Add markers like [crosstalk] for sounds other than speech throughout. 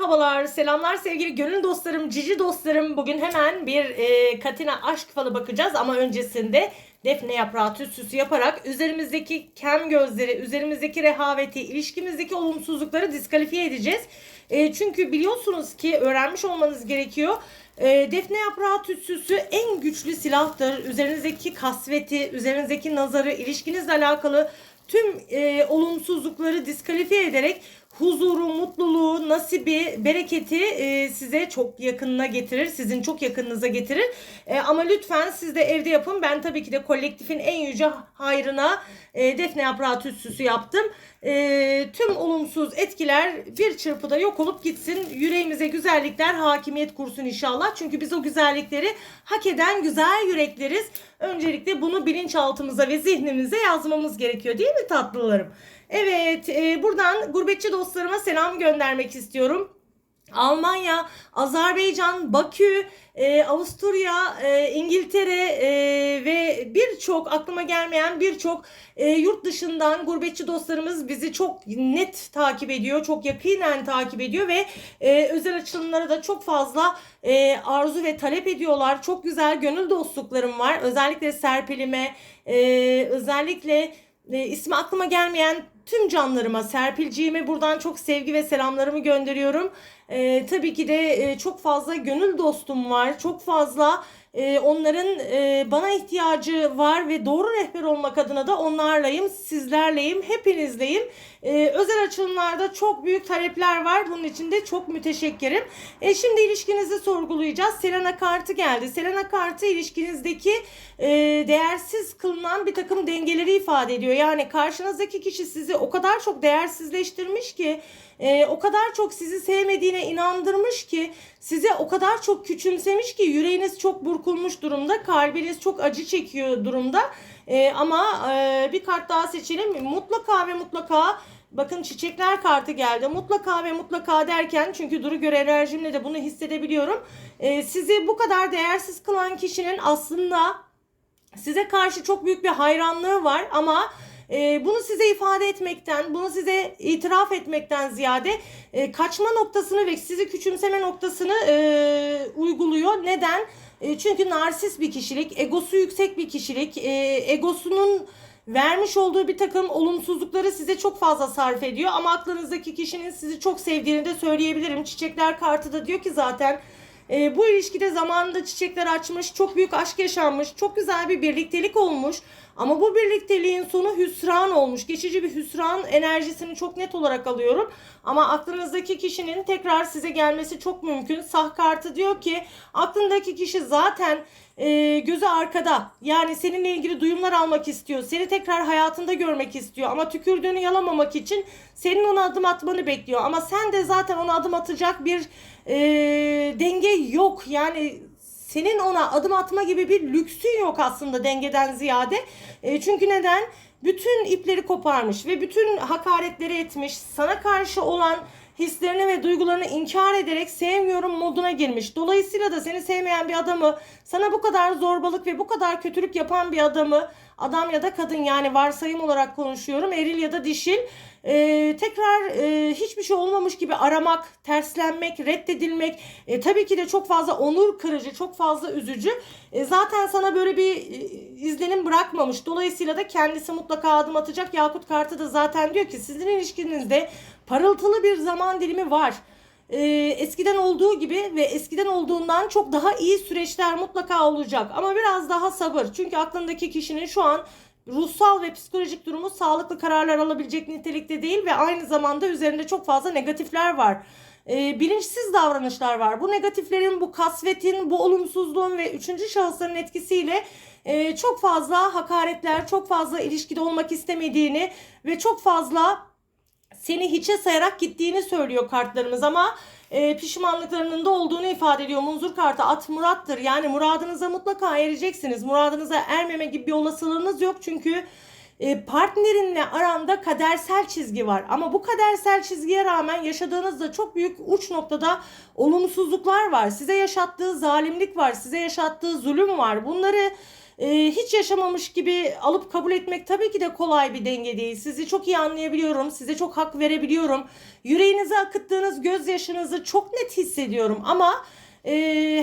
Merhabalar, selamlar sevgili gönül dostlarım, cici dostlarım. Bugün hemen bir e, Katina aşk falı bakacağız ama öncesinde defne yaprağı tütsüsü yaparak üzerimizdeki kem gözleri, üzerimizdeki rehaveti, ilişkimizdeki olumsuzlukları diskalifiye edeceğiz. E, çünkü biliyorsunuz ki öğrenmiş olmanız gerekiyor. E, defne yaprağı tütsüsü en güçlü silahtır. Üzerinizdeki kasveti, üzerinizdeki nazarı, ilişkinizle alakalı tüm e, olumsuzlukları diskalifiye ederek huzuru, mutluluğu, nasibi, bereketi e, size çok yakınına getirir. Sizin çok yakınınıza getirir. E, ama lütfen siz de evde yapın. Ben tabii ki de kolektifin en yüce hayrına e, defne yaprağı tütsüsü yaptım. E, tüm olumsuz etkiler bir çırpıda yok olup gitsin. Yüreğimize güzellikler hakimiyet kursun inşallah. Çünkü biz o güzellikleri hak eden güzel yürekleriz. Öncelikle bunu bilinçaltımıza ve zihnimize yazmamız gerekiyor değil mi tatlılarım? Evet, e, buradan gurbetçi dostlarıma selam göndermek istiyorum. Almanya, Azerbaycan, Bakü, e, Avusturya, e, İngiltere e, ve birçok aklıma gelmeyen birçok e, yurt dışından gurbetçi dostlarımız bizi çok net takip ediyor, çok yakinen takip ediyor ve e, özel açılımlara da çok fazla e, arzu ve talep ediyorlar. Çok güzel gönül dostluklarım var. Özellikle Serpil'ime, e, özellikle e, ismi aklıma gelmeyen tüm canlarıma, Serpilciğime buradan çok sevgi ve selamlarımı gönderiyorum. E, tabii ki de e, çok fazla gönül dostum var. Çok fazla e, onların e, bana ihtiyacı var ve doğru rehber olmak adına da onlarlayım, sizlerleyim, hepinizleyim. E, özel açılımlarda çok büyük talepler var. Bunun için de çok müteşekkirim. E, şimdi ilişkinizi sorgulayacağız. Selena kartı geldi. Selena kartı ilişkinizdeki e, değersiz kılınan bir takım dengeleri ifade ediyor. Yani karşınızdaki kişi sizi o kadar çok değersizleştirmiş ki e, o kadar çok sizi sevmediğine inandırmış ki size o kadar çok küçümsemiş ki yüreğiniz çok burkulmuş durumda kalbiniz çok acı çekiyor durumda e, ama e, bir kart daha seçelim mutlaka ve mutlaka Bakın çiçekler kartı geldi. Mutlaka ve mutlaka derken çünkü duru göre enerjimle de bunu hissedebiliyorum. E, sizi bu kadar değersiz kılan kişinin aslında size karşı çok büyük bir hayranlığı var ama e, bunu size ifade etmekten, bunu size itiraf etmekten ziyade e, kaçma noktasını ve sizi küçümseme noktasını e, uyguluyor. Neden? E, çünkü narsist bir kişilik, egosu yüksek bir kişilik, e, egosunun vermiş olduğu bir takım olumsuzlukları size çok fazla sarf ediyor. Ama aklınızdaki kişinin sizi çok sevdiğini de söyleyebilirim. Çiçekler kartı da diyor ki zaten e, bu ilişkide zamanında çiçekler açmış, çok büyük aşk yaşanmış, çok güzel bir birliktelik olmuş. Ama bu birlikteliğin sonu hüsran olmuş. Geçici bir hüsran enerjisini çok net olarak alıyorum. Ama aklınızdaki kişinin tekrar size gelmesi çok mümkün. Sah kartı diyor ki aklındaki kişi zaten e, gözü arkada. Yani seninle ilgili duyumlar almak istiyor. Seni tekrar hayatında görmek istiyor. Ama tükürdüğünü yalamamak için senin ona adım atmanı bekliyor. Ama sen de zaten ona adım atacak bir e, denge yok. Yani senin ona adım atma gibi bir lüksün yok aslında dengeden ziyade. E, çünkü neden? Bütün ipleri koparmış ve bütün hakaretleri etmiş. Sana karşı olan hislerini ve duygularını inkar ederek sevmiyorum moduna girmiş. Dolayısıyla da seni sevmeyen bir adamı, sana bu kadar zorbalık ve bu kadar kötülük yapan bir adamı, adam ya da kadın yani varsayım olarak konuşuyorum, eril ya da dişil, e, tekrar e, hiçbir şey olmamış gibi aramak, terslenmek, reddedilmek, e, tabii ki de çok fazla onur kırıcı, çok fazla üzücü. E, zaten sana böyle bir e, izlenim bırakmamış. Dolayısıyla da kendisi mutlaka adım atacak. Yakut kartı da zaten diyor ki sizin ilişkinizde parıltılı bir zaman dilimi var. Ee, eskiden olduğu gibi ve eskiden olduğundan çok daha iyi süreçler mutlaka olacak. Ama biraz daha sabır. Çünkü aklındaki kişinin şu an ruhsal ve psikolojik durumu sağlıklı kararlar alabilecek nitelikte değil ve aynı zamanda üzerinde çok fazla negatifler var. Ee, bilinçsiz davranışlar var. Bu negatiflerin, bu kasvetin, bu olumsuzluğun ve üçüncü şahısların etkisiyle e, çok fazla hakaretler, çok fazla ilişkide olmak istemediğini ve çok fazla seni hiçe sayarak gittiğini söylüyor kartlarımız ama e, pişmanlıklarının da olduğunu ifade ediyor. Munzur kartı at murattır. Yani muradınıza mutlaka ereceksiniz. Muradınıza ermeme gibi bir olasılığınız yok. Çünkü e, partnerinle aranda kadersel çizgi var. Ama bu kadersel çizgiye rağmen yaşadığınızda çok büyük uç noktada olumsuzluklar var. Size yaşattığı zalimlik var. Size yaşattığı zulüm var. Bunları e, hiç yaşamamış gibi alıp kabul etmek tabii ki de kolay bir denge değil. Sizi çok iyi anlayabiliyorum. Size çok hak verebiliyorum. Yüreğinize akıttığınız gözyaşınızı çok net hissediyorum ama e,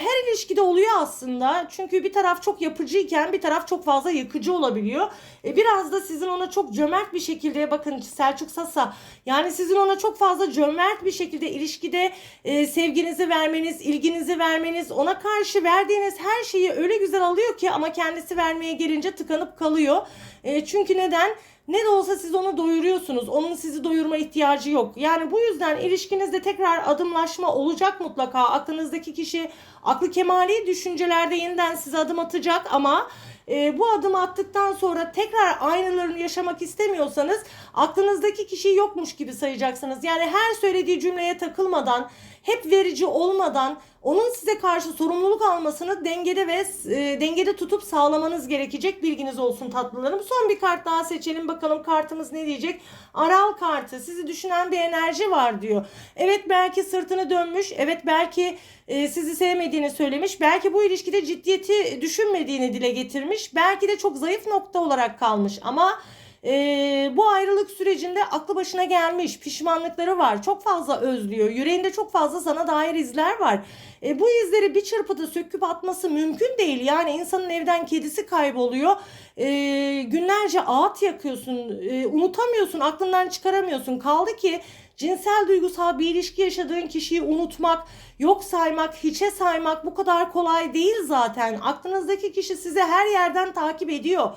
her ilişkide oluyor aslında. Çünkü bir taraf çok yapıcıyken bir taraf çok fazla yıkıcı olabiliyor. E, biraz da sizin ona çok cömert bir şekilde bakın Selçuk Sasa yani sizin ona çok fazla cömert bir şekilde ilişkide e, sevginizi vermeniz, ilginizi vermeniz, ona karşı verdiğiniz her şeyi öyle güzel alıyor ki ama kendisi vermeye gelince tıkanıp kalıyor. E, çünkü neden? Ne de olsa siz onu doyuruyorsunuz. Onun sizi doyurma ihtiyacı yok. Yani bu yüzden ilişkinizde tekrar adımlaşma olacak mutlaka. Aklınızdaki kişi aklı kemali düşüncelerde yeniden size adım atacak ama e, bu adımı attıktan sonra tekrar aynılarını yaşamak istemiyorsanız aklınızdaki kişiyi yokmuş gibi sayacaksınız. Yani her söylediği cümleye takılmadan, hep verici olmadan onun size karşı sorumluluk almasını dengede ve e, dengede tutup sağlamanız gerekecek. Bilginiz olsun tatlılarım. Son bir kart daha seçelim bakalım kartımız ne diyecek? Aral kartı. Sizi düşünen bir enerji var diyor. Evet belki sırtını dönmüş. Evet belki e, sizi sevmediğini söylemiş. Belki bu ilişkide ciddiyeti düşünmediğini dile getirmiş. Belki de çok zayıf nokta olarak kalmış ama ee, bu ayrılık sürecinde aklı başına gelmiş, pişmanlıkları var, çok fazla özlüyor, yüreğinde çok fazla sana dair izler var. Ee, bu izleri bir çırpıda söküp atması mümkün değil. Yani insanın evden kedisi kayboluyor. Ee, günlerce ağıt yakıyorsun, ee, unutamıyorsun, aklından çıkaramıyorsun. Kaldı ki cinsel duygusal bir ilişki yaşadığın kişiyi unutmak, yok saymak, hiçe saymak bu kadar kolay değil zaten. Aklınızdaki kişi sizi her yerden takip ediyor.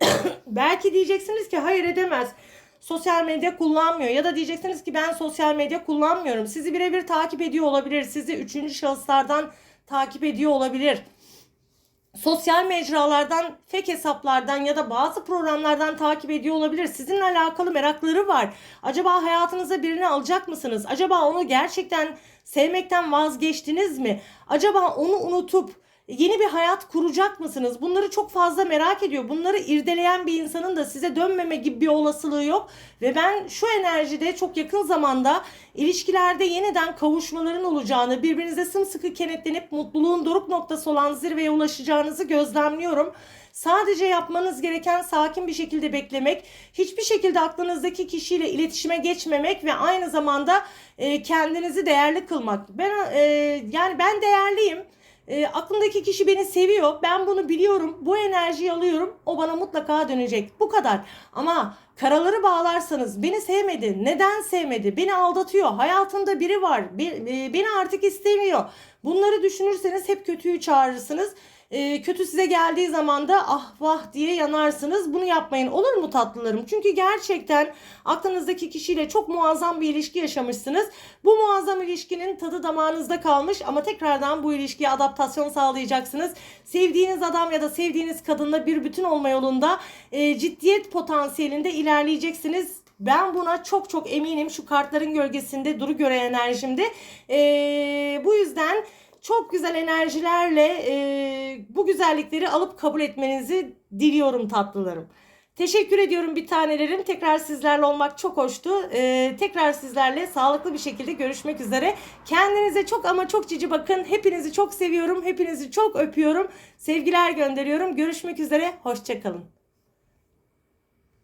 [coughs] Belki diyeceksiniz ki hayır edemez. Sosyal medya kullanmıyor ya da diyeceksiniz ki ben sosyal medya kullanmıyorum. Sizi birebir takip ediyor olabilir. Sizi üçüncü şahıslardan takip ediyor olabilir sosyal mecralardan, fake hesaplardan ya da bazı programlardan takip ediyor olabilir. Sizinle alakalı merakları var. Acaba hayatınıza birini alacak mısınız? Acaba onu gerçekten sevmekten vazgeçtiniz mi? Acaba onu unutup yeni bir hayat kuracak mısınız? Bunları çok fazla merak ediyor. Bunları irdeleyen bir insanın da size dönmeme gibi bir olasılığı yok. Ve ben şu enerjide çok yakın zamanda ilişkilerde yeniden kavuşmaların olacağını, birbirinize sımsıkı kenetlenip mutluluğun doruk noktası olan zirveye ulaşacağınızı gözlemliyorum. Sadece yapmanız gereken sakin bir şekilde beklemek, hiçbir şekilde aklınızdaki kişiyle iletişime geçmemek ve aynı zamanda e, kendinizi değerli kılmak. Ben e, yani ben değerliyim. E, aklımdaki kişi beni seviyor. Ben bunu biliyorum. Bu enerjiyi alıyorum. O bana mutlaka dönecek. Bu kadar. Ama karaları bağlarsanız beni sevmedi. Neden sevmedi? Beni aldatıyor. Hayatında biri var. Be, e, beni artık istemiyor. Bunları düşünürseniz hep kötüyü çağırırsınız. E, kötü size geldiği zaman da ah vah diye yanarsınız. Bunu yapmayın. Olur mu tatlılarım? Çünkü gerçekten aklınızdaki kişiyle çok muazzam bir ilişki yaşamışsınız. Bu muazzam ilişkinin tadı damağınızda kalmış ama tekrardan bu ilişkiye adaptasyon sağlayacaksınız. Sevdiğiniz adam ya da sevdiğiniz kadınla bir bütün olma yolunda e, ciddiyet potansiyelinde ilerleyeceksiniz. Ben buna çok çok eminim şu kartların gölgesinde duru göre enerjimde. E, bu yüzden çok güzel enerjilerle e, bu güzellikleri alıp kabul etmenizi diliyorum tatlılarım. Teşekkür ediyorum bir tanelerim. Tekrar sizlerle olmak çok hoştu. Ee, tekrar sizlerle sağlıklı bir şekilde görüşmek üzere. Kendinize çok ama çok cici bakın. Hepinizi çok seviyorum. Hepinizi çok öpüyorum. Sevgiler gönderiyorum. Görüşmek üzere. Hoşçakalın.